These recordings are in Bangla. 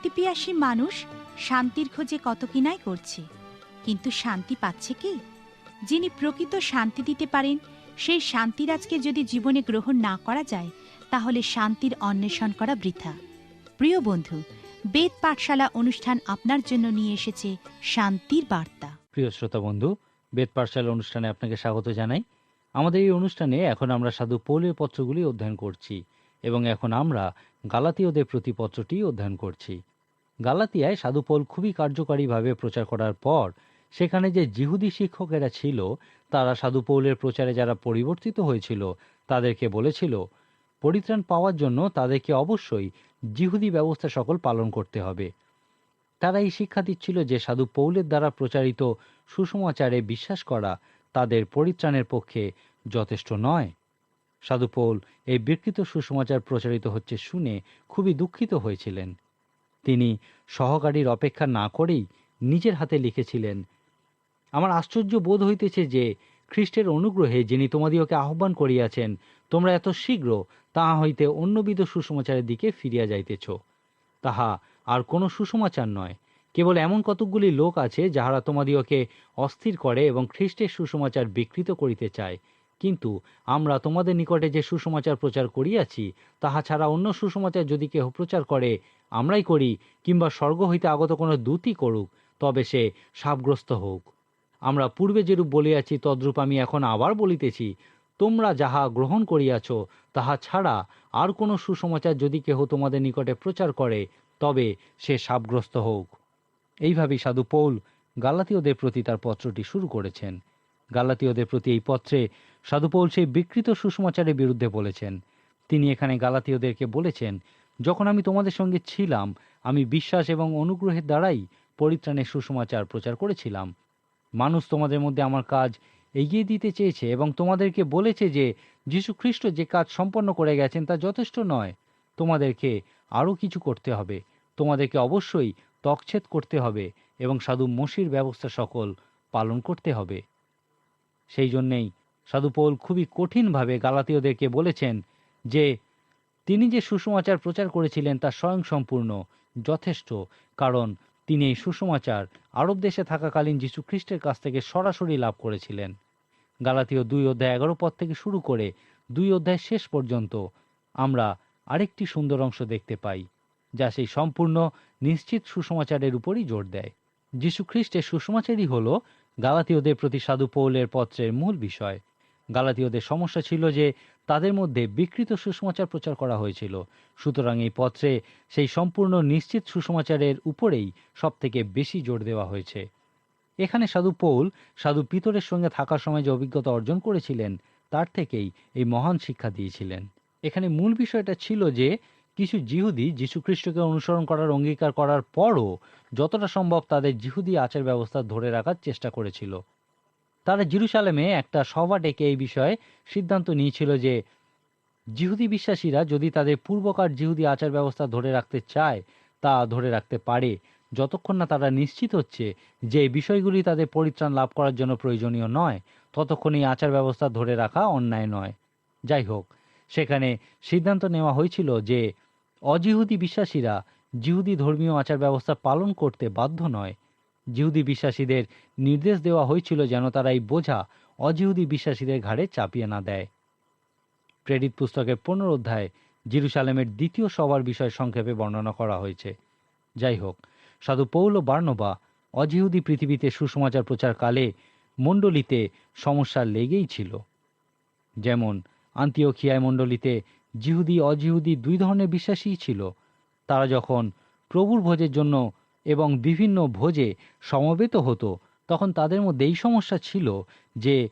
শান্তিপিয়াসী মানুষ শান্তির খোঁজে কত কিনাই করছে। কিন্তু শান্তি পাচ্ছে কি? যিনি প্রকৃত শান্তি দিতে পারেন, সেই শান্তিরাজকে যদি জীবনে গ্রহণ না করা যায়, তাহলে শান্তির অন্বেষণ করা বৃথা। প্রিয় বন্ধু, বেদ পাঠশালা অনুষ্ঠান আপনার জন্য নিয়ে এসেছে শান্তির বার্তা। প্রিয় শ্রোতা বন্ধু, বেদ পাঠশালা অনুষ্ঠানে আপনাকে স্বাগত জানাই। আমাদের এই অনুষ্ঠানে এখন আমরা সাধু পৌলের পত্রগুলি অধ্যয়ন করছি এবং এখন আমরা গালাতীয়দের প্রতি পত্রটি অধ্যয়ন করছি। গালাতিয়ায় সাধু পৌল খুবই কার্যকারীভাবে প্রচার করার পর, সেখানে যে জিহুদি শিক্ষকেরা ছিল, তারা সাধু পৌলের প্রচারে যারা পরিবর্তিত হয়েছিল, তাদেরকে বলেছিল, পরিত্রাণ পাওয়ার জন্য তাদেরকে অবশ্যই জিহুদি ব্যবস্থা সকল পালন করতে হবে। তারা এই শিক্ষা দিচ্ছিল যে সাধু পৌলের দ্বারা প্রচারিত সুসমাচারে বিশ্বাস করা তাদের পরিত্রাণের পক্ষে যথেষ্ট নয়। সাধু পৌল এই বিকৃত সুসমাচার প্রচারিত হচ্ছে শুনে খুবই দুঃখিত হয়েছিলেন। তিনি সহকারীর অপেক্ষা না করেই নিজের হাতে লিখেছিলেন, আমার আশ্চর্য বোধ হইতেছে যে খ্রিস্টের অনুগ্রহে যিনি তোমাদিওকে আহ্বান করিয়াছেন, তোমরা এত শীঘ্র তাহা হইতে অন্যবিধ সুসমাচারের দিকে ফিরিয়া যাইতেছ। তাহা আর কোনো সুসমাচার নয়। কেবল এমন কতকগুলি লোক আছে যাহারা তোমাদিওকে অস্থির করে এবং খ্রিস্টের সুসমাচার বিকৃত করিতে চায়। কিন্তু আমরা তোমাদের নিকটে যে সুসমাচার প্রচার করিয়াছি, তাহা ছাড়া অন্য সুসমাচার যদি কেহ প্রচার করে আমরাই করি, কিংবা স্বর্গ হইতে আগত কোনো দূতই করুক, তবে সে সাপগ্রস্ত হোক। আমরা পূর্বে যেরূপ বলিয়াছি, তদ্রূপ আমি এখন আবার বলিতেছি। তোমরা যাহা গ্রহণ করিয়াছ, তাহা ছাড়া আর কোনো সুসমাচার যদি কেহ তোমাদের নিকটে প্রচার করে, তবে সে সাপগ্রস্ত হোক। এইভাবেই সাধু পৌল গালাতীয়দের প্রতি তার পত্রটি শুরু করেছেন। গালাতীয়দের প্রতি এই পত্রে সাধু পৌল সেই বিকৃত সুসমাচারের বিরুদ্ধে বলেছেন। তিনি এখানে গালাতীয়দেরকে বলেছেন যখন আমি তোমাদের সঙ্গে ছিলাম, আমি বিশ্বাস এবং অনুগ্রহের দ্বারাই পরিত্রাণের সুসমাচার প্রচার করেছিলাম। মানুষ তোমাদের মধ্যে আমার কাজ এগিয়ে দিতে চেয়েছে এবং তোমাদেরকে বলেছে যে যীশু খ্রিস্ট যে কাজ সম্পন্ন করে গেছেন তা যথেষ্ট নয়। তোমাদেরকে আরও কিছু করতে হবে। তোমাদেরকে অবশ্যই তকছেদ করতে হবে এবং সাধু মসির ব্যবস্থা সকল পালন করতে হবে। সেই জন্যেই সাধু পৌল খুবই কঠিনভাবে গালাতীয়দেরকে বলেছেন যে তিনি যে সুসমাচার প্রচার করেছিলেন তা স্বয়ংসম্পূর্ণ, যথেষ্ট, কারণ তিনি এই সুসমাচার আরব দেশে থাকাকালীন যীশু খ্রিস্টের কাছ থেকে সরাসরি লাভ করেছিলেন। গালাতীয় দুই অধ্যায় এগারো পদ থেকে শুরু করে দুই অধ্যায় শেষ পর্যন্ত আমরা আরেকটি সুন্দর অংশ দেখতে পাই, যা সেই সম্পূর্ণ, নিশ্চিত সুসমাচারের উপরই জোর দেয়। যীশু খ্রিস্টের সুসমাচারই হল গালাতীয়দের প্রতি সাধু পৌলের পত্রের মূল বিষয়। গালাতীয়দের সমস্যা ছিল যে তাদের মধ্যে বিকৃত সুসমাচার প্রচার করা হয়েছিল। সুতরাং এই পত্রে সেই সম্পূর্ণ নিশ্চিত সুসমাচারের উপরেই সব থেকে বেশি জোর দেওয়া হয়েছে। এখানে সাধু পৌল, সাধু পিতরের সঙ্গে থাকার সময় যে অভিজ্ঞতা অর্জন করেছিলেন, তার থেকেই এই মহান শিক্ষা দিয়েছিলেন। এখানে মূল বিষয়টা ছিল যে, কিছু জিহুদি যীশুখ্রিস্টকে অনুসরণ করার অঙ্গীকার করার পরও যতটা সম্ভব তাদের জিহুদি আচার ব্যবস্থা ধরে রাখার চেষ্টা করেছিল। তারা জিরুসালেমে একটা সভা ডেকে এই বিষয়ে সিদ্ধান্ত নিয়েছিল যে জিহুদি বিশ্বাসীরা যদি তাদের পূর্বকার জিহুদি আচার ব্যবস্থা ধরে রাখতে চায়, তা ধরে রাখতে পারে। যতক্ষণ না তারা নিশ্চিত হচ্ছে যে বিষয়গুলি তাদের পরিত্রাণ লাভ করার জন্য প্রয়োজনীয় নয় ততক্ষণ এই আচার ব্যবস্থা ধরে রাখা অন্যায় নয়। যাই হোক, সেখানে সিদ্ধান্ত নেওয়া হয়েছিল যে অজিহুদি বিশ্বাসীরা জিহুদি ধর্মীয় আচার ব্যবস্থা পালন করতে বাধ্য নয় জিহুদি বিশ্বাসীদের নির্দেশ দেওয়া হয়েছিল যেন তারা এই বোঝা অজিহুদি বিশ্বাসীদের ঘাড়ে চাপিয়ে না দেয়। প্রেরিত পুস্তকের পনেরো জিরুসালেমের দ্বিতীয় সবার বিষয় সংক্ষেপে বর্ণনা করা হয়েছে। যাই হোক, সাধু পৌল বার্নবা অজিহুদি পৃথিবীতে সুসমাচার প্রচারকালে মণ্ডলীতে সমস্যা লেগেই ছিল। যেমন আন্তিওখিয়ায় মণ্ডলীতে জিহুদি অজিহুদি দুই ধরনের বিশ্বাসীই ছিল। তারা যখন প্রভুর ভোজের জন্য এবং বিভিন্ন ভোজে সমবেত হতো। তখন তাদের মধ্যে এই সমস্যা ছিল যে,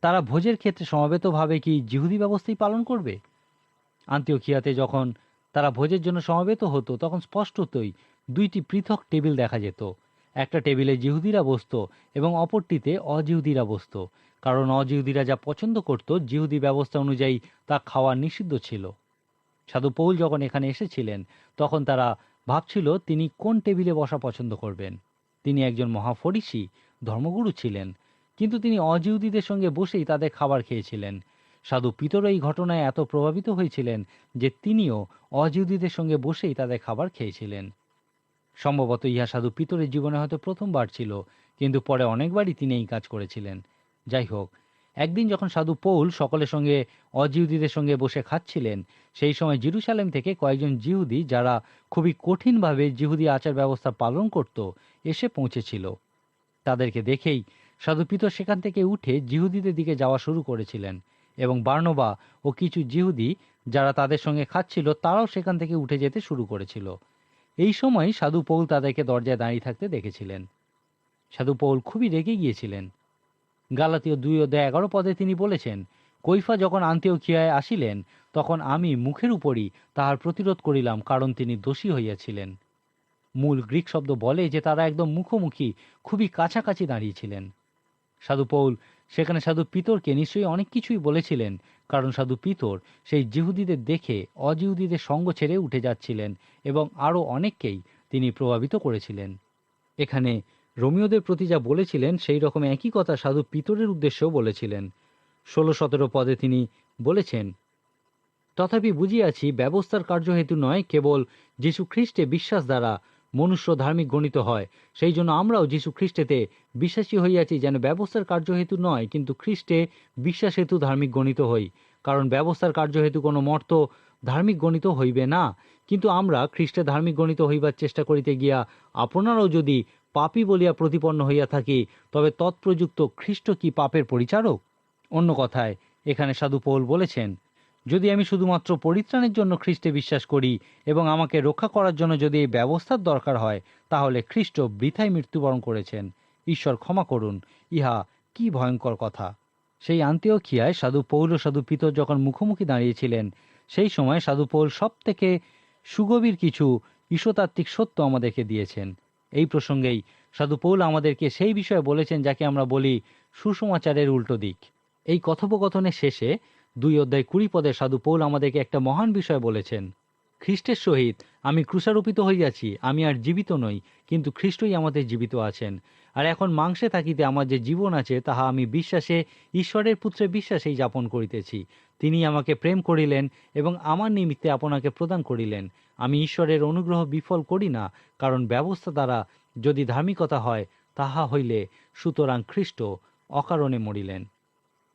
তারা ভোজের ক্ষেত্রে সমবেতভাবে কি জিহুদি ব্যবস্থাই পালন করবে? আন্তিওখিয়াতে যখন তারা ভোজের জন্য সমবেত হতো, তখন স্পষ্টতই দুইটি পৃথক টেবিল দেখা যেত। একটা টেবিলে জিহুদিরা বসতো এবং অপরটিতে অজিহুদিরা বসতো। কারণ অজিহুদিরা যা পছন্দ করত, জিহুদি ব্যবস্থা অনুযায়ী তা খাওয়া নিষিদ্ধ ছিল। সাধু পৌল যখন এখানে এসেছিলেন, তখন তারা ভাবছিল তিনি কোন টেবিলে বসা পছন্দ করবেন। তিনি একজন মহাফরিসি, ধর্মগুরু ছিলেন, কিন্তু তিনি অজিউদিদের সঙ্গে বসেই তাদের খাবার খেয়েছিলেন। সাধু পিতর এই ঘটনায় এত প্রভাবিত হয়েছিলেন যে তিনিও অজিউদিদের সঙ্গে বসেই তাদের খাবার খেয়েছিলেন। সম্ভবত ইহা সাধু পিতরের জীবনে হয়তো প্রথমবার ছিল, কিন্তু পরে অনেকবারই তিনি এই কাজ করেছিলেন। যাই হোক, একদিন যখন সাধু পৌল সকলের সঙ্গে অজিহুদীদের সঙ্গে বসে খাচ্ছিলেন সেই সময় জিরুসালেম থেকে কয়েকজন জিহুদি যারা খুবই কঠিনভাবে জিহুদি আচার ব্যবস্থা পালন করত এসে পৌঁছেছিল। তাদেরকে দেখেই সাধু পিতর সেখান থেকে উঠে জিহুদিদের দিকে যাওয়া শুরু করেছিলেন এবং বার্নবা ও কিছু জিহুদি যারা তাদের সঙ্গে খাচ্ছিল তারাও সেখান থেকে উঠে যেতে শুরু করেছিল। এই সময় সাধু পৌল তাদেরকে দরজায় দাঁড়িয়ে থাকতে দেখেছিলেন। সাধু পৌল খুবই রেগে গিয়েছিলেন। গালাতীয় দুই অধ্যায় এগারো পদে তিনি বলেছেন কৈফা যখন আন্তেওখিয়ায় আসিলেন, তখন আমি মুখের উপরই তাহার প্রতিরোধ করিলাম, কারণ তিনি দোষী হইয়াছিলেন। মূল গ্রিক শব্দ বলে যে তারা একদম মুখোমুখি, খুবই কাছাকাছি দাঁড়িয়েছিলেন। সাধু পৌল, সেখানে সাধু পিতরকে নিশ্চয়ই অনেক কিছুই বলেছিলেন, কারণ সাধু পিতর সেই জিহুদিদের দেখে অজিহুদিদের সঙ্গ ছেড়ে উঠে যাচ্ছিলেন এবং আরও অনেককেই তিনি প্রভাবিত করেছিলেন। এখানে রোমিওদের প্রতি যা বলেছিলেন, সেই রকম একই কথা সাধু পিতরের উদ্দেশ্যেও বলেছিলেন। ষোলো সতেরো পদে তিনি বলেছেন, তথাপি বুঝিয়াছি ব্যবস্থার কার্যহেতু নয় কেবল যীশু খ্রিস্টে বিশ্বাস দ্বারা মনুষ্য ধার্মিক গণিত হয়। সেই জন্য আমরাও যীশু খ্রিস্টেতে বিশ্বাসী হইয়াছি যেন ব্যবস্থার কার্যহেতু নয়, কিন্তু খ্রিস্টে বিশ্বাস হেতু ধার্মিক গণিত হই। কারণ ব্যবস্থার কার্যহেতু কোনো মর্ত ধার্মিক গণিত হইবে না। কিন্তু আমরা খ্রিস্টে ধার্মিক গণিত হইবার চেষ্টা করিতে গিয়া আপনারাও যদি পাপী বলিয়া প্রতিপন্ন হইয়া থাকি, তবে তৎপ্রযুক্ত খ্রিস্ট কি পাপের পরিচারক? অন্য কথায়, এখানে সাধু পৌল বলেছেন, যদি আমি শুধুমাত্র পরিত্রাণের জন্য খ্রিস্টে বিশ্বাস করি এবং আমাকে রক্ষা করার জন্য যদি এই ব্যবস্থার দরকার হয়, তাহলে খ্রিস্ট বৃথায় মৃত্যুবরণ করেছেন। ঈশ্বর ক্ষমা করুন। ইহা কি ভয়ঙ্কর কথা! সেই আন্তেওখিয়ায় সাধু পৌল সাধু পিতর যখন মুখোমুখি দাঁড়িয়েছিলেন, সেই সময় সাধু পৌল সব থেকে সুগভীর কিছু ঈশ্বতাত্ত্বিক সত্য আমাদেরকে দিয়েছেন। এই প্রসঙ্গেই সাধু পৌল আমাদেরকে সেই বিষয়ে বলেছেন, যাকে আমরা বলি সুসমাচারের উল্টো দিক। এই কথোপকথনের শেষে দুই অধ্যায় কুড়ি পদে সাধু পৌল আমাদেরকে একটা মহান বিষয় বলেছেন। খ্রিস্টের সহিত আমি ক্রুশারোপিত হইয়াছি, আমি আর জীবিত নই, কিন্তু খ্রিস্টই আমাদের জীবিত আছেন। আর এখন মাংসে থাকিতে আমার যে জীবন আছে, তাহা আমি বিশ্বাসে, ঈশ্বরের পুত্রে বিশ্বাসেই যাপন করিতেছি। তিনি আমাকে প্রেম করিলেন এবং আমার নিমিত্তে আপনাকে প্রদান করিলেন। আমি ঈশ্বরের অনুগ্রহ বিফল করি না, কারণ ব্যবস্থা দ্বারা যদি ধার্মিকতা হয়, তাহা হইলে সুতরাং খ্রিস্ট অকারণে মরিলেন।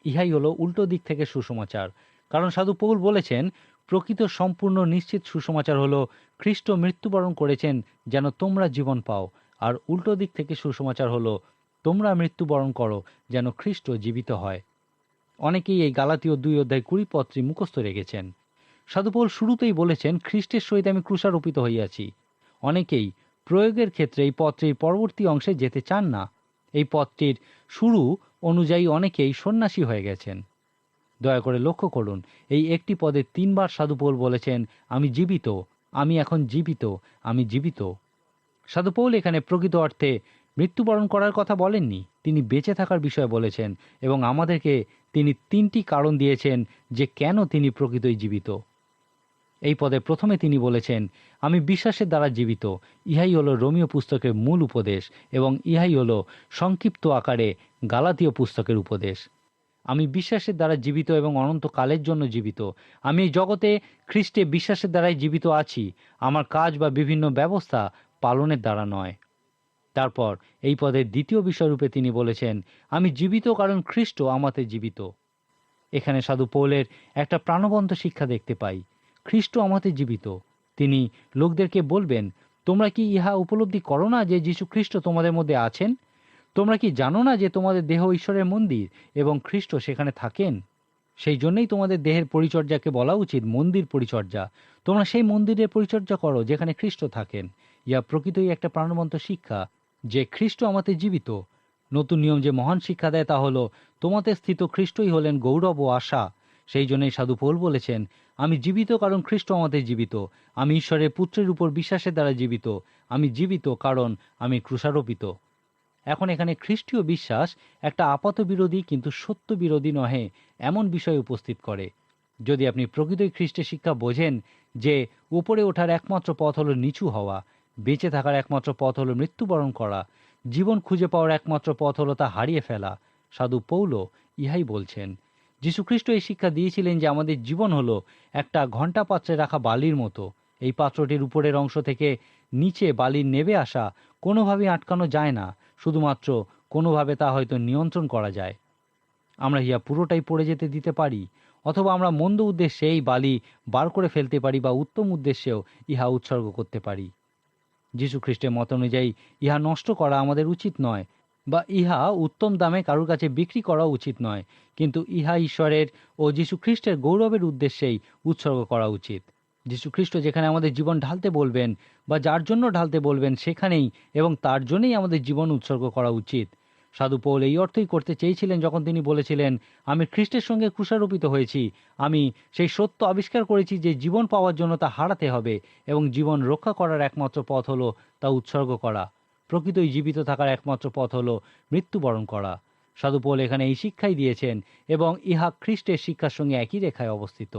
ইহাই হলো উল্টো দিক থেকে সুসমাচার। কারণ সাধু পৌল বলেছেন, প্রকৃত সম্পূর্ণ নিশ্চিত সুসমাচার হলো খ্রিস্ট মৃত্যুবরণ করেছেন যেন তোমরা জীবন পাও, আর উল্টো দিক থেকে সুসমাচার হলো তোমরা মৃত্যুবরণ করো যেন খ্রিস্ট জীবিত হয়। অনেকেই এই গালাতীয় দুই অধ্যায় কুড়ি পত্রী মুখস্থ রেখেছেন। সাধুপৌল শুরুতেই বলেছেন, খ্রিস্টের সহিত আমি ক্রুশারোপিত হইয়াছি। অনেকেই প্রয়োগের ক্ষেত্রে এই পত্রের পরবর্তী অংশে যেতে চান না। এই পত্রটির শুরু অনুযায়ী অনেকেই সন্ন্যাসী হয়ে গেছেন। দয়া করে লক্ষ্য করুন, এই একটি পদে তিনবার সাধুপৌল বলেছেন, আমি জীবিত, আমি এখন জীবিত, আমি জীবিত। সাধুপৌল এখানে প্রকৃত অর্থে মৃত্যুবরণ করার কথা বলেননি, তিনি বেঁচে থাকার বিষয়ে বলেছেন এবং আমাদেরকে তিনি তিনটি কারণ দিয়েছেন যে কেন তিনি প্রকৃতই জীবিত। এই পদে প্রথমে তিনি বলেছেন, আমি বিশ্বাসের দ্বারা জীবিত। ইহাই হলো রোমীয় পুস্তকের মূল উপদেশ এবং ইহাই হলো সংক্ষিপ্ত আকারে গালাতীয় পুস্তকের উপদেশ। আমি বিশ্বাসের দ্বারা জীবিত এবং অনন্তকালের জন্য জীবিত। আমি এই জগতে খ্রিস্টে বিশ্বাসের দ্বারাই জীবিত আছি। আমার কাজ বা বিভিন্ন ব্যবস্থা পালনের দ্বারা নয়। তারপর এই পদের দ্বিতীয় বিষয়রূপে তিনি বলেছেন, আমি জীবিত কারণ খ্রিস্ট আমাতে জীবিত। এখানে সাধু পৌলের একটা প্রাণবন্ত শিক্ষা দেখতে পাই। খ্রিস্ট আমাতে জীবিত। তিনি লোকদেরকে বলবেন, তোমরা কি ইহা উপলব্ধি করো না যে যীশু খ্রিস্ট তোমাদের মধ্যে আছেন? তোমরা কি জানো না যে তোমাদের দেহ ঈশ্বরের মন্দির এবং খ্রিস্ট সেখানে থাকেন? সেই জন্যই তোমাদের দেহের পরিচর্যাকে বলা উচিত, মন্দির পরিচর্যা। তোমরা সেই মন্দিরের পরিচর্যা করো যেখানে খ্রিস্ট থাকেন। ইয়া প্রকৃতই একটা প্রাণবন্ত শিক্ষা, যে খ্রিস্ট আমাদের জীবিত। নতুন নিয়ম যে মহান শিক্ষা দেয় তা হলো, তোমাদের স্থিত খ্রিস্টই হলেন গৌরব ও আশা। সেই জন্যই সাধু পৌল বলেছেন আমি জীবিত কারণ খ্রিস্ট আমাদের জীবিত। আমি ঈশ্বরের পুত্রের উপর বিশ্বাসের দ্বারা জীবিত। আমি জীবিত কারণ আমি ক্রুষারোপিত এখন এখানে খ্রিস্টীয় বিশ্বাস একটা আপাত বিরোধী কিন্তু সত্য বিরোধী নহে, এমন বিষয় উপস্থিত করে। যদি আপনি প্রকৃতই খ্রিস্টের শিক্ষা বোঝেন যে উপরে ওঠার একমাত্র পথ হলো নিচু হওয়া, বেঁচে থাকার একমাত্র পথ হলো মৃত্যুবরণ করা, জীবন খুঁজে পাওয়ার একমাত্র পথ হলো তা হারিয়ে ফেলা, সাধু পৌল ইহাই বলছেন। যীশুখ্রিস্ট এই শিক্ষা দিয়েছিলেন যে আমাদের জীবন হলো একটা ঘণ্টা পাত্রে রাখা বালির মতো। এই পাত্রটির উপরের অংশ থেকে নিচে বালির নেবে আসা কোনোভাবেই আটকানো যায় না, শুধুমাত্র কোনোভাবে তা হয়তো নিয়ন্ত্রণ করা যায়। আমরা ইহা পুরোটাই পড়ে যেতে দিতে পারি, অথবা আমরা মন্দ উদ্দেশ্যে এই বালি বার করে ফেলতে পারি বা উত্তম উদ্দেশ্যেও ইহা উৎসর্গ করতে পারি। যীশু খ্রিস্টের মত অনুযায়ী ইহা নষ্ট করা আমাদের উচিত নয় বা ইহা উত্তম দামে কারোর কাছে বিক্রি করা উচিত নয়, কিন্তু ইহা ঈশ্বরের ও যীশু খ্রিস্টের গৌরবের উদ্দেশ্যেই উৎসর্গ করা উচিত। যীশু খ্রিস্ট যেখানে আমাদের জীবন ঢালতে বলবেন বা যার জন্য ঢালতে বলবেন সেখানেই এবং তার জন্যই আমাদের জীবন উৎসর্গ করা উচিত। সাধু পৌল এই অর্থই করতে চেয়েছিলেন যখন তিনি বলেছিলেন, আমি খ্রিস্টের সঙ্গে ক্রুশারোপিত হয়েছি। আমি সেই সত্য আবিষ্কার করেছি যে জীবন পাওয়ার জন্য তা হারাতে হবে এবং জীবন রক্ষা করার একমাত্র পথ হলো তা উৎসর্গ করা। প্রকৃতই জীবিত থাকার একমাত্র পথ হলো মৃত্যুবরণ করা। সাধু পৌল এখানে এই শিক্ষাই দিয়েছেন এবং ইহা খ্রিস্টের শিক্ষার সঙ্গে একই রেখায় অবস্থিত।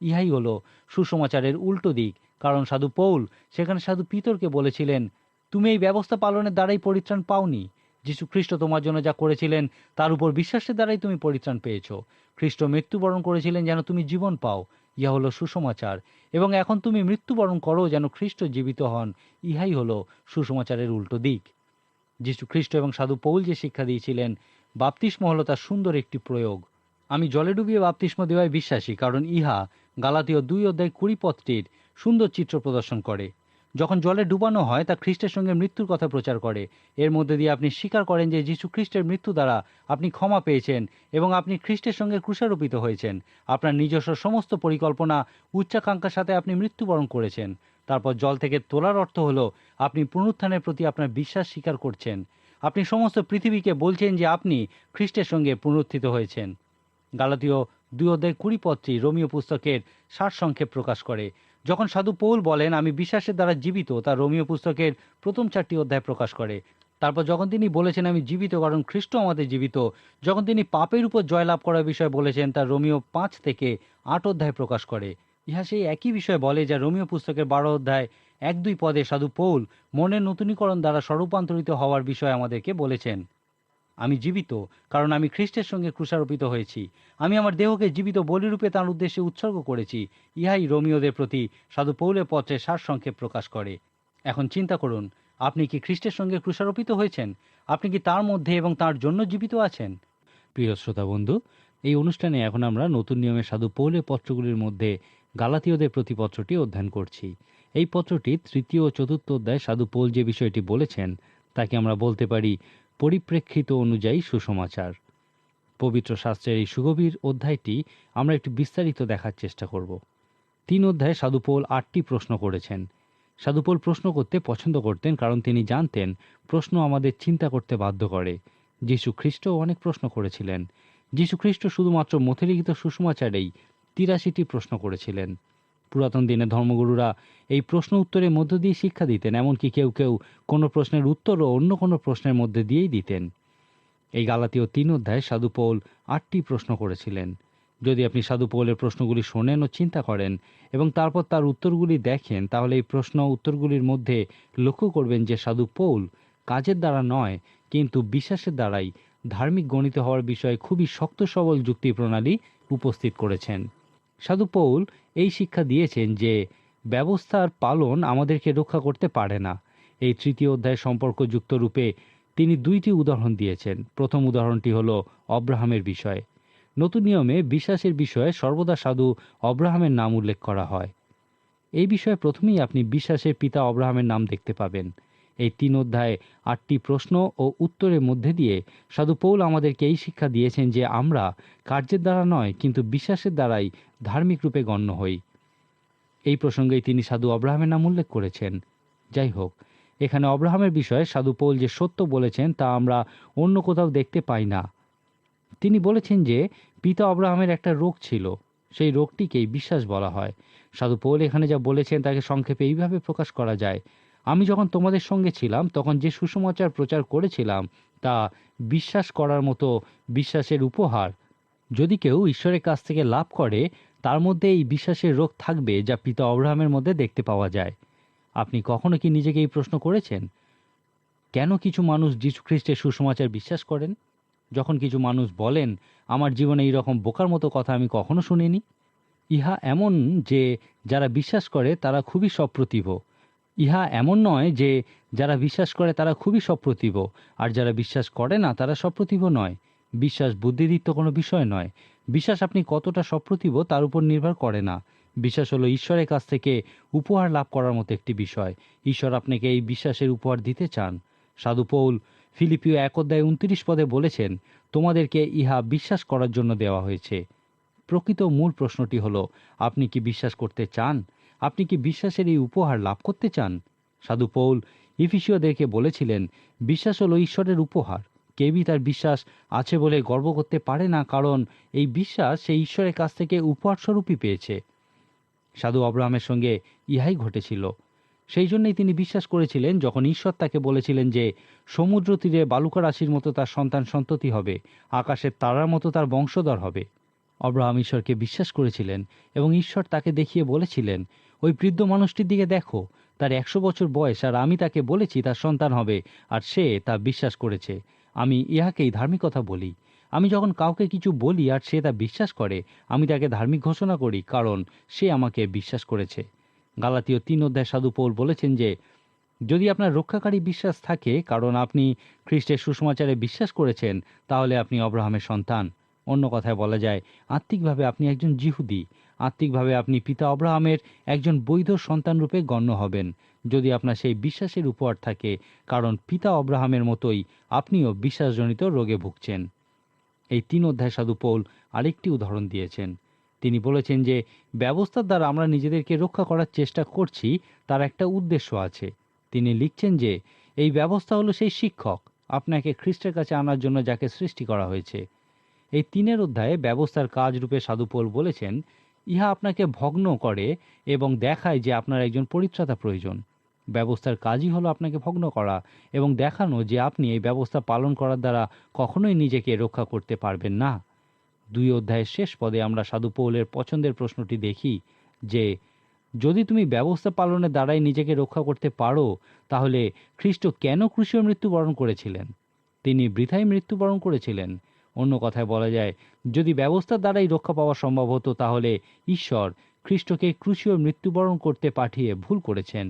ইহাই হলো সুসমাচারের উল্টো দিক, কারণ সাধু পৌল সেখানে সাধু পিতরকে বলেছিলেন, তুমি এই ব্যবস্থা পালনের দ্বারাই পরিত্রাণ পাওনি। যীশু খ্রিস্ট তোমার জন্য যা করেছিলেন, তার উপর বিশ্বাসের দ্বারাই তুমি পরিত্রাণ পেয়েছ। খ্রিস্ট মৃত্যুবরণ করেছিলেন যেন তুমি জীবন পাও। ইহা হলো সুসমাচার। এবং এখন তুমি মৃত্যুবরণ করো যেন খ্রিস্ট জীবিত হন। ইহাই হলো সুসমাচারের উল্টো দিক। যীশু খ্রিস্ট এবং সাধু পৌল যে শিক্ষা দিয়েছিলেন, বাপতিস্ম হল তার সুন্দর একটি প্রয়োগ। আমি জলে ডুবিয়ে বাপতিস্ম দেওয়ায় বিশ্বাসী, কারণ ইহা গালাতীয় দুই অধ্যায় কুড়ি পথটির সুন্দর চিত্র প্রদর্শন করে। যখন জলে ডুবানো হয়, তা খ্রিস্টের সঙ্গে মৃত্যুর কথা প্রচার করে। এর মধ্যে দিয়ে আপনি স্বীকার করেন যে যীশু খ্রিস্টের মৃত্যু দ্বারা আপনি ক্ষমা পেয়েছেন এবং আপনি খ্রিস্টের সঙ্গে ক্রুশারোপিত হয়েছেন। আপনার নিজস্ব সমস্ত পরিকল্পনা উচ্চাকাঙ্ক্ষার সাথে আপনি মৃত্যুবরণ করেছেন। তারপর জল থেকে তোলার অর্থ হলো, আপনি পুনরুত্থানের প্রতি আপনার বিশ্বাস স্বীকার করছেন। আপনি সমস্ত পৃথিবীকে বলছেন যে আপনি খ্রিস্টের সঙ্গে পুনরুত্থিত হয়েছেন। গালাতীয় দুই অধ্যায় কুড়ি পত্রী রোমিও পুস্তকের সারসংক্ষেপ প্রকাশ করে। যখন সাধু পৌল বলেন, আমি বিশ্বাসের দ্বারা জীবিত তা রোমিও পুস্তকের প্রথম চারটি অধ্যায় প্রকাশ করে। তারপর যখন তিনি বলেছেন, আমি জীবিত কারণ খ্রিস্ট আমাদের জীবিত যখন তিনি পাপের উপর জয়লাভ করার বিষয়ে বলেছেন, তা রোমিও পাঁচ থেকে আট অধ্যায় প্রকাশ করে। ইহা সেই একই বিষয় বলে যা রোমিও পুস্তকের বারো অধ্যায় এক দুই পদে সাধু পৌল মনের নতুনীকরণ দ্বারা স্বরূপান্তরিত হওয়ার বিষয়ে আমাদেরকে বলেছেন। আমি জীবিত, কারণ আমি খ্রিস্টের সঙ্গে ক্রুশারোপিত হয়েছি। আমি আমার দেহকে জীবিত বলিরূপে তার উদ্দেশ্যে উৎসর্গ করেছি। ইহাই রোমিওদের প্রতি সাধু পৌলের পত্রে সারসংক্ষেপ প্রকাশ করে। এখন চিন্তা করুন, আপনি কি খ্রিস্টের সঙ্গে ক্রুষারোপিত হয়েছেন? আপনি কি তার মধ্যে এবং তার জন্য জীবিত আছেন? প্রিয় শ্রোতা বন্ধু, এই অনুষ্ঠানে এখন আমরা নতুন নিয়মে সাধু পৌলের পত্রগুলির মধ্যে গালাতীয়দের প্রতি পত্রটি অধ্যয়ন করছি। এই পত্রটি তৃতীয় ও চতুর্থ অধ্যায় সাধু পৌল যে বিষয়টি বলেছেন, তাকে আমরা বলতে পারি পরিপ্রেক্ষিত অনুযায়ী সুসমাচার। পবিত্র শাস্ত্রের এই সুগভীর অধ্যায়টি আমরা একটু বিস্তারিত দেখার চেষ্টা করব। তিন অধ্যায়ে সাধুপোল আটটি প্রশ্ন করেছেন। সাধুপোল প্রশ্ন করতে পছন্দ করতেন কারণ তিনি জানতেন প্রশ্ন আমাদের চিন্তা করতে বাধ্য করে। যীশু খ্রিস্টও অনেক প্রশ্ন করেছিলেন। যীশু খ্রিস্ট শুধুমাত্র মথিলিখিত সুসমাচারেই তিরাশিটি প্রশ্ন করেছিলেন। পুরাতন দিনে ধর্মগুরুরা এই প্রশ্ন উত্তরের মধ্য দিয়ে শিক্ষা দিতেন, এমনকি কেউ কেউ কোনো প্রশ্নের উত্তরও অন্য কোনো প্রশ্নের মধ্যে দিয়েই দিতেন। এই গালাতীয় তিন অধ্যায়ে সাধু পৌল আটটি প্রশ্ন করেছিলেন। যদি আপনি সাধু পৌলের প্রশ্নগুলি শোনেন ও চিন্তা করেন এবং তারপর তার উত্তরগুলি দেখেন, তাহলে এই প্রশ্ন উত্তরগুলির মধ্যে লক্ষ্য করবেন যে সাধু পৌল কাজের দ্বারা নয়, কিন্তু বিশ্বাসের দ্বারাই ধার্মিক গণিত হওয়ার বিষয়ে খুবই শক্ত সবল যুক্তি প্রণালী উপস্থিত করেছেন। সাধু পৌল এই শিক্ষা দিয়েছেন যে ব্যবস্থার পালন আমাদেরকে রক্ষা করতে পারে না। এই তৃতীয় অধ্যায় সম্পর্কযুক্ত রূপে তিনি দুইটি উদাহরণ দিয়েছেন। প্রথম উদাহরণটি হল অব্রাহামের বিষয়। নতুন নিয়মে বিশ্বাসের বিষয়ে সর্বদা সাধু অব্রাহামের নাম উল্লেখ করা হয়। এই বিষয়ে প্রথমেই আপনি বিশ্বাসের পিতা অব্রাহামের নাম দেখতে পাবেন। এই তিন অধ্যায়ে আটটি প্রশ্ন ও উত্তরের মধ্যে দিয়ে সাধু পৌল আমাদেরকে এই শিক্ষা দিয়েছেন যে আমরা কার্যের দ্বারা নয়, কিন্তু বিশ্বাসের দ্বারাই ধার্মিক রূপে গণ্য হই। এই প্রসঙ্গেই তিনি সাধু অব্রাহামের নাম উল্লেখ করেছেন। যাই হোক, এখানে অব্রাহামের বিষয়ে সাধু পৌল যে সত্য বলেছেন তা আমরা অন্য কোথাও দেখতে পাই না। তিনি বলেছেন যে পিতা অব্রাহামের একটা রোগ ছিল, সেই রোগটিকেই বিশ্বাস বলা হয়। সাধু পৌল এখানে যা বলেছেন তাকে সংক্ষেপে এইভাবে প্রকাশ করা যায় আমি যখন তোমাদের সঙ্গে ছিলাম, তখন যে সুসমাচার প্রচার করেছিলাম, তা বিশ্বাস করার মতো বিশ্বাসের উপহার। যদি কেউ ঈশ্বরের কাছ থেকে লাভ করে, তার মধ্যে এই বিশ্বাসের রোগ থাকবে যা পিতা অব্রাহামের মধ্যে দেখতে পাওয়া যায়। আপনি কখনো কি নিজেকে এই প্রশ্ন করেছেন? কেন কিছু মানুষ যীশু খ্রিস্টের সুসমাচার বিশ্বাস করেন? যখন কিছু মানুষ বলেন, আমার জীবনে এই রকম বোকার মতো কথা আমি কখনো শুনিনি। ইহা এমন যে, যারা বিশ্বাস করে, তারা খুবই সপ্রতিভ। ইহা এমন নয় যে যারা বিশ্বাস করে তারা খুবই সপ্রতিভ, আর যারা বিশ্বাস করে না তারা সপ্রতিভ নয়। বিশ্বাস বুদ্ধিদীপ্ত কোনো বিষয় নয়। বিশ্বাস আপনি কতটা সপ্রতিভ তার উপর নির্ভর করে না। বিশ্বাস হলো ঈশ্বরের কাছ থেকে উপহার লাভ করার মতো একটি বিষয়। ঈশ্বর আপনাকে এই বিশ্বাসের উপহার দিতে চান। সাধু পৌল ফিলিপিও এক অধ্যায় উনত্রিশ পদে বলেছেন, তোমাদেরকে ইহা বিশ্বাস করার জন্য দেওয়া হয়েছে। প্রকৃত মূল প্রশ্নটি হলো, আপনি কি বিশ্বাস করতে চান? আপনি কি বিশ্বাসের এই উপহার লাভ করতে চান? সাধু পৌল ইফিসীয়দেরকে বলেছিলেন, বিশ্বাস হলো ঈশ্বরের উপহার। কেউই তার বিশ্বাস আছে বলে গর্ব করতে পারে না, কারণ এই বিশ্বাস সেই ঈশ্বরের কাছ থেকে উপহার স্বরূপই পেয়েছে। সাধু অব্রাহামের সঙ্গে ইহাই ঘটেছিল। সেই জন্যই তিনি বিশ্বাস করেছিলেন, যখন ঈশ্বর তাকে বলেছিলেন যে, সমুদ্র তীরে বালুকা রাশির মতো তার সন্তান সন্ততি হবে, আকাশের তারার মতো তার বংশধর হবে। অব্রাহাম ঈশ্বরকে বিশ্বাস করেছিলেন এবং ঈশ্বর তাকে দেখিয়ে বলেছিলেন ওই বৃদ্ধ মানুষটির দিকে দেখো, তার একশো বছর বয়স আর আমি তাকে বলেছি তার সন্তান হবে আর সে তা বিশ্বাস করেছে। আমি ইহাকেই ধার্মিকতা বলি। আমি যখন কাউকে কিছু বলি আর সে তা বিশ্বাস করে, আমি তাকে ধার্মিক ঘোষণা করি কারণ সে আমাকে বিশ্বাস করেছে। গালাতীয় তিন অধ্যায় সাধু পৌল বলেছেন যে, যদি আপনার রক্ষাকারী বিশ্বাস থাকে, কারণ আপনি খ্রিস্টের সুসমাচারে বিশ্বাস করেছেন, তাহলে আপনি অব্রাহামের সন্তান। অন্য কথায় বলা যায়, আত্মিকভাবে আপনি একজন জিহুদি। আত্মিকভাবে আপনি পিতা অব্রাহামের একজন বৈধ সন্তান রূপে গণ্য হবেন। যদি আপনার সেই বিশ্বাসের উপহার থাকে, কারণ পিতা অব্রাহামের মতোই আপনিও বিশ্বাসজনিত রোগে ভুগছেন। এই তিন অধ্যায় সাধু পৌল আরেকটি উদাহরণ দিয়েছেন। তিনি বলেছেন যে, ব্যবস্থার দ্বারা আমরা নিজেদেরকে রক্ষা করার চেষ্টা করছি, তার একটা উদ্দেশ্য আছে। তিনি লিখছেন যে, এই ব্যবস্থা হলো সেই শিক্ষক, আপনাকে খ্রিস্টের কাছে আনার জন্য যাকে সৃষ্টি করা হয়েছে। এই তিনের অধ্যায়ে ব্যবস্থার কাজ রূপে সাধুপোল বলেছেন ইহা আপনাকে ভগ্ন করে এবং দেখায় যে আপনার একজন পরিত্রাতা প্রয়োজন। ব্যবস্থার কাজই হলো আপনাকে ভগ্ন করা এবং দেখানো যে আপনি এই ব্যবস্থা পালন করার দ্বারা কখনোই নিজেকে রক্ষা করতে পারবেন না। দুই অধ্যায়ের শেষ পদে আমরা সাধু পৌলের পছন্দের প্রশ্নটি দেখি যে, যদি তুমি ব্যবস্থা পালনের দ্বারাই নিজেকে রক্ষা করতে পারো, তাহলে খ্রিস্ট কেন ক্রুশীয় মৃত্যুবরণ করেছিলেন? তিনি বৃথাই মৃত্যুবরণ করেছিলেন। অন্য কথায় বলা যায়, যদি ব্যবস্থার দ্বারাই রক্ষা পাওয়া সম্ভব হতো, তাহলে ঈশ্বর খ্রিস্টকে ক্রুশীয় মৃত্যুবরণ করতে পাঠিয়ে ভুল করেছেন।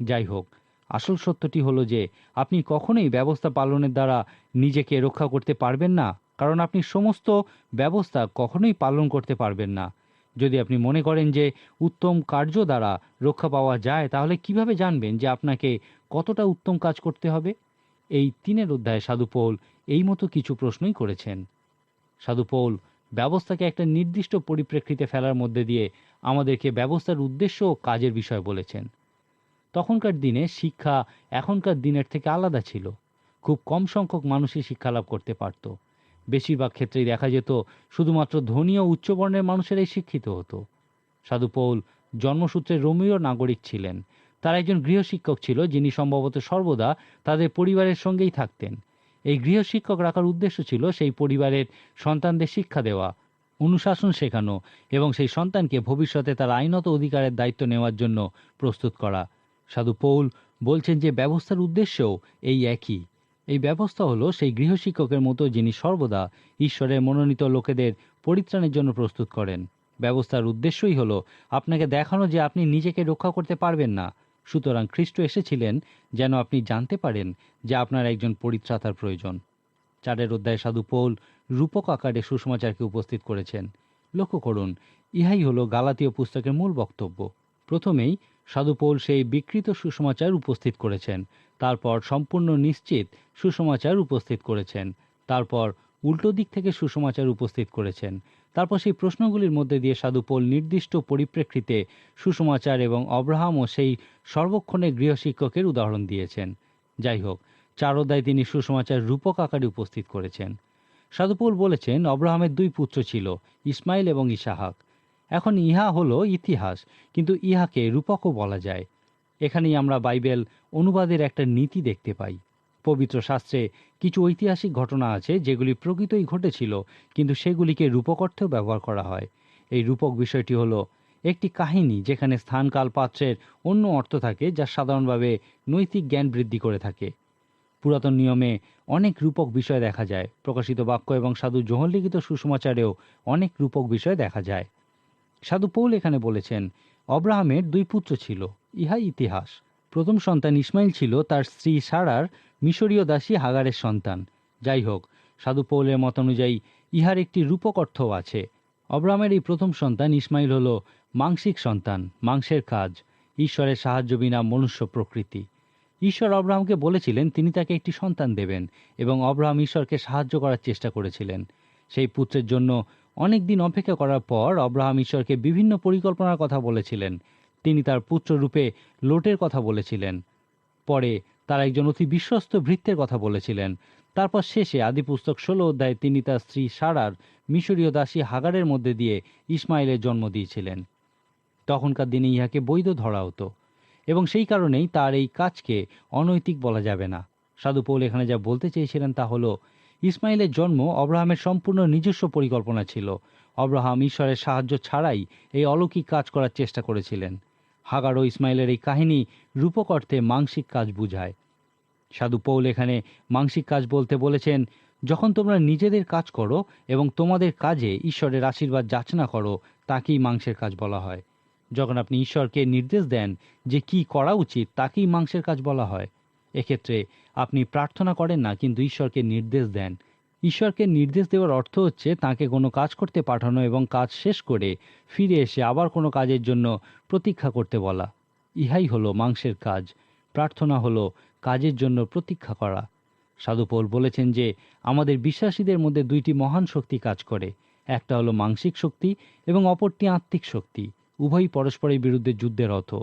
যাই হোক, আসল সত্যটি হলো যে, আপনি কখনোই ব্যবস্থা পালনের দ্বারা নিজেকে রক্ষা করতে পারবেন না, কারণ আপনি সমস্ত ব্যবস্থা কখনোই পালন করতে পারবেন না। যদি আপনি মনে করেন যে, উত্তম কার্য দ্বারা রক্ষা পাওয়া যায়, তাহলে কীভাবে জানবেন যে আপনাকে কতটা উত্তম কাজ করতে হবে? এই তিনের অধ্যায়ে সাধু পৌল এই মতো কিছু প্রশ্নই করেছেন। সাধু পৌল, ব্যবস্থাকে একটা নির্দিষ্ট পরিপ্রেক্ষিতে ফেলার মধ্যে দিয়ে আমাদেরকে ব্যবস্থার উদ্দেশ্য ও কাজের বিষয় বলেছেন। তখনকার দিনে শিক্ষা এখনকার দিনের থেকে আলাদা ছিল। খুব কম সংখ্যক মানুষই শিক্ষা লাভ করতে পারত। বেশিরভাগ ক্ষেত্রেই দেখা যেত শুধুমাত্র ধনী ও উচ্চবর্ণের মানুষেরাই শিক্ষিত হতো। সাধু পৌল জন্মসূত্রে রোমীয় নাগরিক ছিলেন। তার একজন গৃহশিক্ষক ছিল যিনি সম্ভবত সর্বদা তাদের পরিবারের সঙ্গেই থাকতেন। এই গৃহশিক্ষক রাখার উদ্দেশ্য ছিল সেই পরিবারের সন্তানদের শিক্ষা দেওয়া, অনুশাসন শেখানো এবং সেই সন্তানকে ভবিষ্যতে তার আইনত অধিকারের দায়িত্ব নেওয়ার জন্য প্রস্তুত করা। সাধু পৌল বলছেন যে ব্যবস্থার উদ্দেশ্যও এই একই। এই ব্যবস্থা হলো সেই গৃহশিক্ষকের মতো যিনি সর্বদা ঈশ্বরের মনোনীত লোকেদের পরিত্রাণের জন্য প্রস্তুত করেন। ব্যবস্থার উদ্দেশ্যই হলো আপনাকে দেখানো যে আপনি নিজেকে রক্ষা করতে পারবেন না। সুতরাং খ্রিস্ট এসেছিলেন যেন আপনি জানতে পারেন যে আপনার একজন পরিত্রাতার প্রয়োজন। চারের অধ্যায়ে সাধু পৌল রূপক আকারে সুষমাচারকে উপস্থিত করেছেন। লক্ষ্য করুন, ইহাই হলো গালাতীয় পুস্তকের মূল বক্তব্য। প্রথমেই সাধু পৌল সেই বিকৃত সুসমাচার উপস্থিত করেছেন। তারপর সম্পূর্ণ নিশ্চিত সুসমাচার উপস্থিত করেছেন। তারপর উল্টো দিক থেকে সুসমাচার উপস্থিত করেছেন। তারপর সেই প্রশ্নগুলির মধ্যে দিয়ে সাধু পৌল নির্দিষ্ট পরিপ্রেক্ষিতে সুসমাচার এবং অব্রাহাম ও সেই সর্বক্ষণের গৃহশিক্ষকের উদাহরণ দিয়েছেন। যাই হোক, চার অধ্যায় তিনি সুসমাচার রূপক আকারে উপস্থিত করেছেন। সাধুপৌল বলেছেন, অব্রাহামের দুই পুত্র ছিল, ইসমাইল এবং ইসাহাক। এখন ইহা হলো ইতিহাস, কিন্তু ইহাকে রূপকও বলা যায়। এখানেই আমরা বাইবেল অনুবাদের একটা নীতি দেখতে পাই। পবিত্র শাস্ত্রে কিছু ঐতিহাসিক ঘটনা আছে যেগুলি প্রকৃতই ঘটেছিল, কিন্তু সেগুলিকে রূপক অর্থেও ব্যবহার করা হয়। এই রূপক বিষয়টি হলো একটি কাহিনী যেখানে স্থানকাল পাত্রের অন্য অর্থ থাকে যা সাধারণভাবে নৈতিক জ্ঞান বৃদ্ধি করে থাকে। পুরাতন নিয়মে অনেক রূপক বিষয় দেখা যায়, প্রকাশিত বাক্য এবং সাধু জোহর লিখিত সুষমাচারেও অনেক রূপক বিষয় দেখা যায়। সাধু পৌল এখানে বলেছেন, অব্রাহামের দুই পুত্র ছিল ইহাই ইতিহাস। প্রথম সন্তান ইসমাইল ছিল, তার স্ত্রী সারার মিশরীয় দাসী হাগারের সন্তান। যাই হোক সাধু পৌলের মত অনুযায়ী ইহার একটি রূপক অর্থও আছে। অব্রাহামের এই প্রথম সন্তান ইসমাইল হল মাংসিক সন্তান, মাংসের কাজ, ঈশ্বরের সাহায্য বিনা মনুষ্য প্রকৃতি। ঈশ্বর অব্রাহামকে বলেছিলেন, তিনি তাকে একটি সন্তান দেবেন এবং অব্রাহাম ঈশ্বরকে সাহায্য করার চেষ্টা করেছিলেন। সেই পুত্রের জন্য অনেক দিন অপেক্ষা করার পর অব্রাহাম ঈশ্বরকে বিভিন্ন পরিকল্পনার কথা বলেছিলেন। তিনি তার পুত্র রূপে লোটের কথা বলেছিলেন। পরে তার একজন অতি বিশ্বস্ত ভৃত্যের কথা বলেছিলেন। তারপর শেষে আদিপুস্তক ষোলো অধ্যায়ে তিনি তার স্ত্রী সারার মিশরীয় দাসী হাগারের মধ্যে দিয়ে ইসমাইলের জন্ম দিয়েছিলেন। তখনকার দিনে ইহাকে বৈধ ধরা হতো এবং সেই কারণেই তার এই কাজকে অনৈতিক বলা যাবে না। সাধু পৌল এখানে যা বলতে চেয়েছিলেন তা হলো, ইসমাইলের জন্ম অব্রাহামের সম্পূর্ণ নিজস্ব পরিকল্পনা ছিল। অব্রাহাম ঈশ্বরের সাহায্য ছাড়াই এই অলৌকিক কাজ করার চেষ্টা করেছিলেন। হাগার ও ইসমাইলের এই কাহিনী রূপক অর্থে মাংসিক কাজ বুঝায়। সাধু পৌল এখানে মাংসিক কাজ বলতে বলেছেন, যখন তোমরা নিজেদের কাজ করো এবং তোমাদের কাজে ঈশ্বরের আশীর্বাদ যাচনা করো, তাকেই মাংসের কাজ বলা হয়। যখন আপনি ঈশ্বরকে নির্দেশ দেন যে কি করা উচিত, তাকেই মাংসের কাজ বলা হয়। এক্ষেত্রে আপনি প্রার্থনা করেন না, কিন্তু ঈশ্বরকে নির্দেশ দেন। ঈশ্বরকে নির্দেশ দেওয়ার অর্থ হচ্ছে তাকে কোনো কাজ করতে পাঠানো এবং কাজ শেষ করে ফিরে এসে আবার কোনো কাজের জন্য প্রতীক্ষা করতে বলা। ইহাই হলো মাংসের কাজ। প্রার্থনা হলো কাজের জন্য প্রতীক্ষা করা। সাধু পৌল বলেছেন যে, আমাদের বিশ্বাসীদের মধ্যে দুইটি মহান শক্তি কাজ করে। একটা হলো মাংসিক শক্তি এবং অপরটি আত্মিক শক্তি। উভয়ই পরস্পরের বিরুদ্ধে যুদ্ধের অর্থ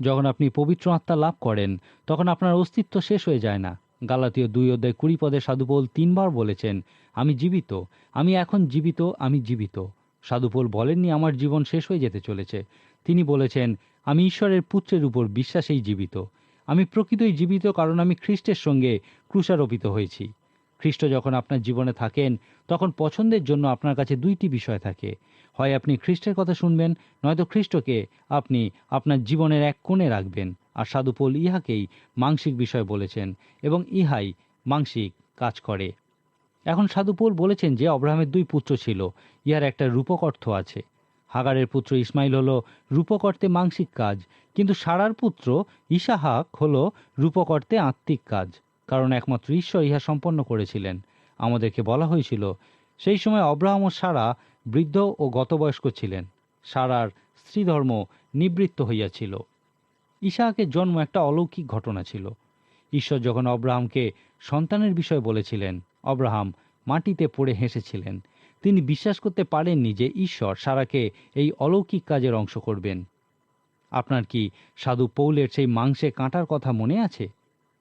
যখন আপনি পবিত্র আত্মা লাভ করেন, তখন আপনার অস্তিত্ব শেষ হয়ে যায় না। গালাতীয় দুই অধ্যায় কুড়ি পদে সাধুপোল তিনবার বলেছেন, আমি জীবিত, আমি এখন জীবিত, আমি জীবিত। সাধুপোল বলেননি, আমার জীবন শেষ হয়ে যেতে চলেছে। তিনি বলেছেন, আমি ঈশ্বরের পুত্রের উপর বিশ্বাসেই জীবিত। আমি প্রকৃতই জীবিত কারণ আমি খ্রিস্টের সঙ্গে ক্রুশারোপিত হয়েছি। খ্রিস্ট যখন আপনার জীবনে থাকেন, তখন পছন্দের জন্য আপনার কাছে দুইটি বিষয় থাকে। হয় আপনি খ্রিস্টের কথা শুনবেন, নয়তো খ্রিস্টকে আপনি আপনার জীবনের এক কোণে রাখবেন। আর সাধুপোল ইহাকেই মাংসিক বিষয় বলেছেন এবং ইহাই মাংসিক কাজ করে। এখন সাধুপোল বলেছেন যে অব্রাহামের দুই পুত্র ছিল, ইহার একটা রূপক অর্থ আছে। হাগারের পুত্র ইসমাইল হলো রূপক অর্থে মাংসিক কাজ, কিন্তু সারার পুত্র ইসাহাক হলো রূপক অর্থে আত্মিক কাজ, কারণ একমাত্র ঈশ্বর ইহা সম্পন্ন করেছিলেন। আমাদেরকে বলা হয়েছিল, সেই সময় অব্রাহাম ও সারা বৃদ্ধ ও গতবয়স্ক ছিলেন। সারার স্ত্রীধর্ম নিবৃত্ত হইয়াছিল। ইসাহাকের জন্ম একটা অলৌকিক ঘটনা ছিল। ঈশ্বর যখন অব্রাহামকে সন্তানের বিষয় বলেছিলেন, অব্রাহাম মাটিতে পড়ে হেসেছিলেন। তিনি বিশ্বাস করতে পারেননি যে ঈশ্বর সারাকে এই অলৌকিক কাজের অংশ করবেন। আপনার কি সাধু পৌলের সেই মাংসে কাঁটার কথা মনে আছে?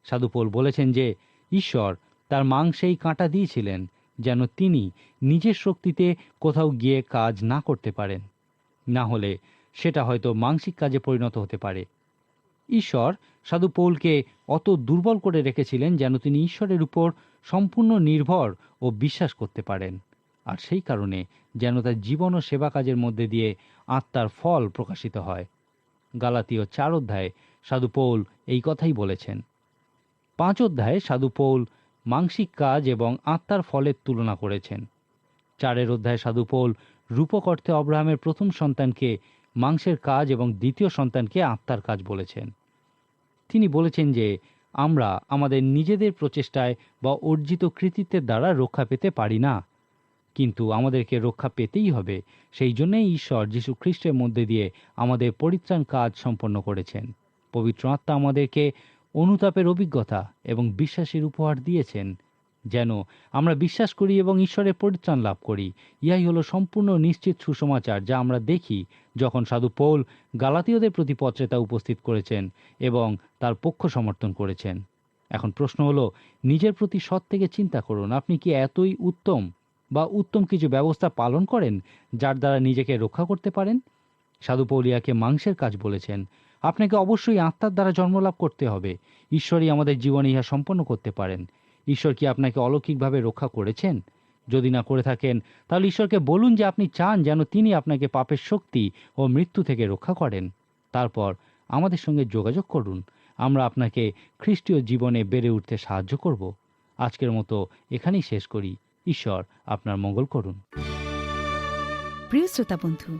সাধু পৌল বলেছেন যে, ঈশ্বর তার মাংসেই কাঁটা দিয়েছিলেন, যেন তিনি নিজের শক্তিতে কোথাও গিয়ে কাজ না করতে পারেন। না হলে সেটা হয়তো মাংসিক কাজে পরিণত হতে পারে। ঈশ্বর সাধু পৌলকে অত দুর্বল করে রেখেছিলেন যেন তিনি ঈশ্বরের উপর সম্পূর্ণ নির্ভর ও বিশ্বাস করতে পারেন। আর সেই কারণে যেন তার জীবন ও সেবা কাজের মধ্যে দিয়ে আত্মার ফল প্রকাশিত হয়। গালাতীয় চার অধ্যায়ে সাধু পৌল এই কথাই বলেছেন, পাঁচ অধ্যায়ে সাধু পৌল মাংসিক কাজ এবং আত্মার ফলের তুলনা করেছেন। চারের অধ্যায়ে সাধু পৌল রূপক অর্থে অব্রাহামের প্রথম সন্তানকে মাংসের কাজ এবং দ্বিতীয় সন্তানকে আত্মার কাজ বলেছেন। তিনি বলেছেন যে, আমরা আমাদের নিজেদের প্রচেষ্টায় বা অর্জিত কৃতিত্বের দ্বারা রক্ষা পেতে পারি না। কিন্তু আমাদেরকে রক্ষা পেতেই হবে। সেই জন্যেই ঈশ্বর যীশু খ্রিস্টের মধ্যে দিয়ে আমাদের পরিত্রাণ কাজ সম্পন্ন করেছেন। পবিত্র আত্মা আমাদেরকে অনুতাপের অভিজ্ঞতা এবং বিশ্বাসের উপহার দিয়েছেন। যেন আমরা বিশ্বাস করি এবং ঈশ্বরের পরিত্রাণ লাভ করি। ইহাই হলো সম্পূর্ণ নিশ্চিত সুসমাচার যা আমরা দেখি যখন সাধু পৌল গালাতীয়দের প্রতি পত্রে তা উপস্থিত করেছেন এবং তার পক্ষ সমর্থন করেছেন। এখন প্রশ্ন হলো, নিজের প্রতি সৎ থেকে চিন্তা করুন। আপনি কি এতই উত্তম বা উত্তম কিছু ব্যবস্থা পালন করেন যার দ্বারা নিজেকে রক্ষা করতে পারেন? সাধু পৌলিয়াকে মাংসের কাজ বলেছেন। আপনাকে অবশ্যই আত্মার দ্বারা জন্মলাভ করতে হবে। ঈশ্বরই আমাদের জীবনে ইহা সম্পন্ন করতে পারেন। ঈশ্বর কি আপনাকে অলৌকিকভাবে রক্ষা করেছেন? যদি না করে থাকেন, তাহলে ঈশ্বরকে বলুন যে আপনি চান যেন তিনি আপনাকে পাপের শক্তি ও মৃত্যু থেকে রক্ষা করেন। তারপর আমাদের সঙ্গে যোগাযোগ করুন। আমরা আপনাকে খ্রিস্টীয় জীবনে বেড়ে উঠতে সাহায্য করব। আজকের মতো এখানেই শেষ করি। ঈশ্বর আপনার মঙ্গল করুন। প্রিয় শ্রোতা বন্ধু